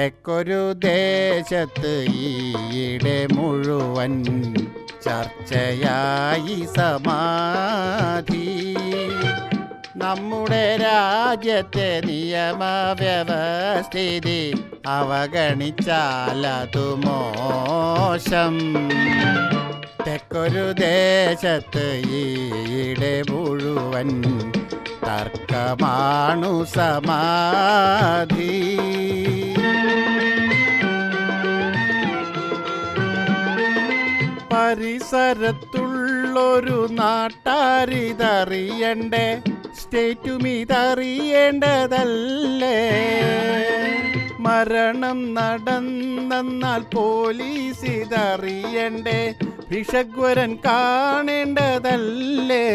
തെക്കൊരു ദേശത്ത് ഈയിടെ മുഴുവൻ ചർച്ചയായി സമാധി. നമ്മുടെ രാജ്യത്തെ നിയമവ്യവസ്ഥിതി അവഗണിച്ചാലതു മോശം. തെക്കൊരു ദേശത്ത് ഈയിടെ മുഴുവൻ തർക്കമാണു സമാധി. പരിസരത്തുള്ളൊരു നാട്ടാരിതറിയണ്ടേ? സ്റ്റേറ്റും ഇതറിയേണ്ടതല്ലേ മരണം നടന്നെന്നാൽ പോലീസ് ഇതറിയണ്ടേ ഭിഷഗ്വരൻ കാണേണ്ടതല്ലേ?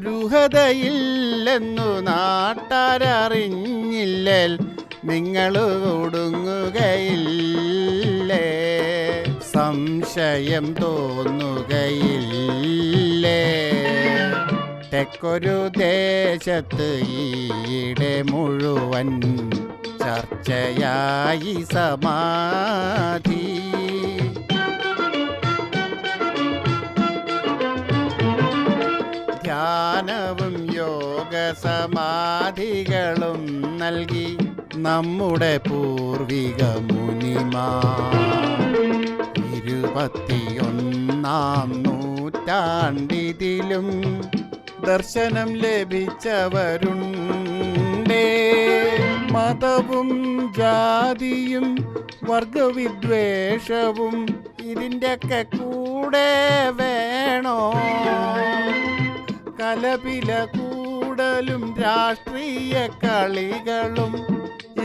ദുരൂഹതയില്ലെന്നു നാട്ടാരറിഞ്ഞില്ലൽ നിങ്ങൾ ഒടുങ്ങുകയില്ലേ? സംശയം തോന്നുകയില്ലേ? തെക്കൊരു ദേശത്ത് ഈയിടെ മുഴുവൻ ചർച്ചയായി സമാധി. സമാധികളും നൽകി നമ്മുടെ പൂർവിക മുനിമാ ഇരുപത്തിയൊന്നാം നൂറ്റാണ്ടിതിലും ദർശനം ലഭിച്ചവരുണ്ടേ. മതവും ജാതിയും വർഗവിദ്വേഷവും ഇതിന്റെയൊക്കെ കൂടെ വേണോ? കലപില കൂടലും രാഷ്ട്രീയ കളികളും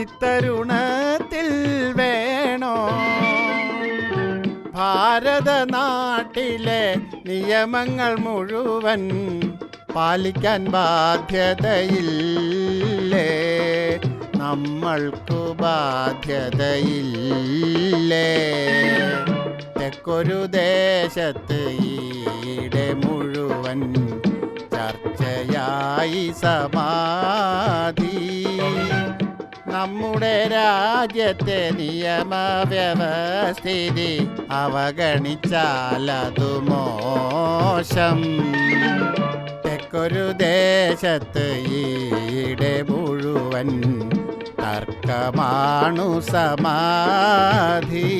ഇത്തരുണത്തിൽ വേണോ? ഭാരതനാട്ടിലെ നിയമങ്ങൾ മുഴുവൻ പാലിക്കാൻ ബാധ്യതയില്ലേ? നമ്മൾക്കു ബാധ്യതയില്ലേ? തെക്കൊരു ദേശത്ത് ഈടെ ചർച്ചയായി സമാധി നമ്മുടെ രാജ്യത്തെ നിയമവ്യവസ്ഥിതി അവഗണിച്ചാലതു മോശം. തെക്കൊരു ദേശത്ത് ഈടെ മുഴുവൻ തർക്കമാണു സമാധി.